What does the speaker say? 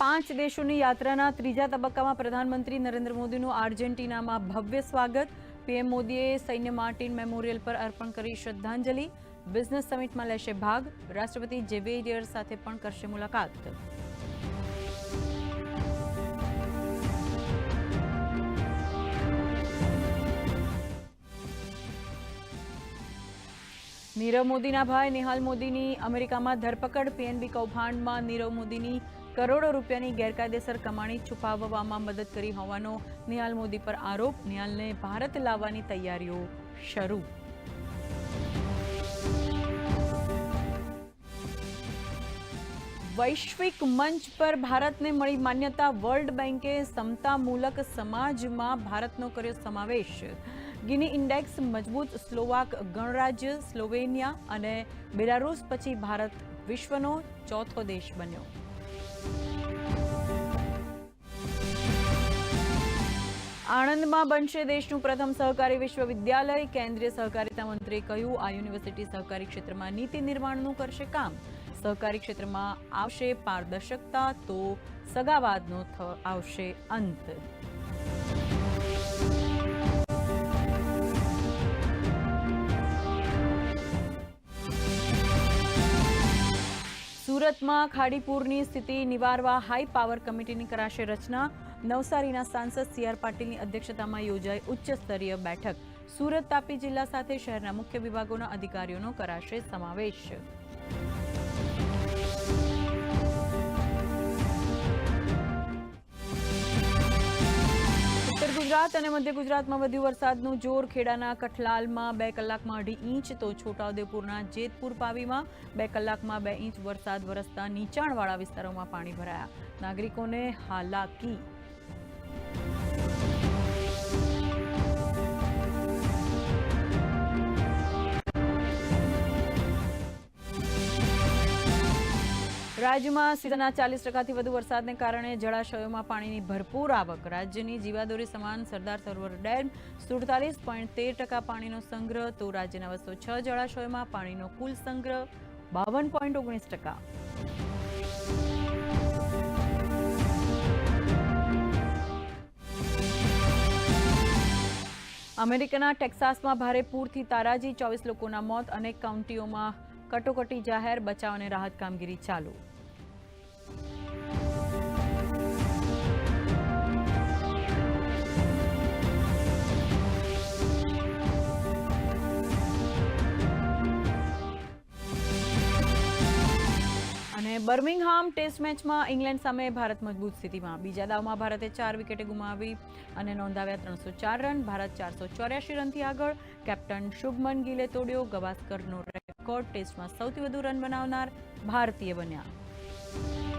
પાંચ દેશોની યાત્રાના ત્રીજા તબક્કામાં પ્રધાનમંત્રી નરેન્દ્ર મોદીનું આર્જેન્ટિનામાં ભવ્ય સ્વાગત. પીએમ મોદીએ સૈન્ય માર્ટિન મેમોરિયલ પર અર્પણ કરી શ્રદ્ધાંજલિ. બિઝનેસ સમિટમાં લેશે ભાગ. રાષ્ટ્રપતિ જેવેરિયર સાથે પણ કરશે મુલાકાત. નીરવ મોદીના ભાઈ નિહાલ મોદીની અમેરિકામાં ધરપકડ. પીએનબી કૌભાંડમાં નીરવ મોદીની કરોડો રૂપિયાની ગેરકાયદેસર કમાણી છુપાવવામાં મદદ કરી હોવાનો નિહાલ મોદી પર આરોપ. નિહાલને ભારત લાવવાની તૈયારીઓ શરૂ. વૈશ્વિક મંચ પર ભારતને મળી માન્યતા. વર્લ્ડ બેન્કે સમતામૂલક સમાજમાં ભારતનો કર્યો સમાવેશ. ગિની ઇન્ડેક્સ, મજબૂત સ્લોવાક ગણરાજ્ય, સ્લોવેનિયા અને બેલારૂસ પછી ભારત વિશ્વનો ચોથો દેશ બન્યો. આણંદમાં બનશે દેશનું પ્રથમ સહકારી વિશ્વવિદ્યાલય. કેન્દ્રીય સહકારિતા મંત્રીએ કહ્યું, આ યુનિવર્સિટી સહકારી ક્ષેત્રમાં નીતિ નિર્માણનું કરશે કામ. સહકારી ક્ષેત્રમાં આવશે પારદર્શકતા, તો સગાવાદનો આવશે અંત. સુરતમાં ખાડીપુરની સ્થિતિ નિવારવા હાઈ પાવર કમિટીની કરાશે રચના. નવસારીના સાંસદ સી આર પાટીલની અધ્યક્ષતામાં યોજાઈ ઉચ્ચ સ્તરીય બેઠક. સુરત તાપી જિલ્લા સાથે શહેરના મુખ્ય વિભાગોના અધિકારીઓનો કરાશે સમાવેશ. ગુજરાત અને મધ્ય ગુજરાતમાં વધ્યું વરસાદનું જોર. ખેડાના કઠલાલમાં બે કલાકમાં અઢી ઇંચ, તો છોટાઉદેપુરના જેતપુર પાવીમાં બે કલાકમાં બે ઇંચ વરસાદ વરસતા નીચાણવાળા વિસ્તારોમાં પાણી ભરાયા. નાગરિકોને હાલાકી રાજ્યમાં સીધાના ચાલીસ ટકાથી વધુ વરસાદને કારણે જળાશયોમાં પાણીની ભરપૂર આવક. રાજ્યની જીવાદોરી સમાન સરદાર સરોવર ડેમ સુડતાલીસ પોઈન્ટ તેર ટકા પાણીનો સંગ્રહ, તો રાજ્યના બસો છ જળાશયોમાં પાણીનો કુલ સંગ્રહ બાવન પોઈન્ટ ઓગણીસ ટકા. અમેરિકાના ટેક્સાસમાં ભારે પૂરથી તારાજી, ચોવીસ લોકોના મોત અનેક કાઉન્ટીઓમાં કટોકટી જાહેર, બચાવ અને રાહત કામગીરી ચાલુ. બર્મિંગહામ ટેસ્ટ મેચમાં ઇંગ્લેન્ડ સામે ભારત મજબૂત સ્થિતિમાં. બીજા દાવમાં ભારતે ચાર વિકેટે ગુમાવી અને નોંધાવ્યા ત્રણસો ચાર રન. ભારત ચારસો ચોર્યાસી રનથી આગળ. કેપ્ટન શુભમન ગિલે તોડ્યો. ગવાસ્કરનો રેકોર્ડ ટેસ્ટમાં સૌથી વધુ રન બનાવનાર ભારતીય બન્યા.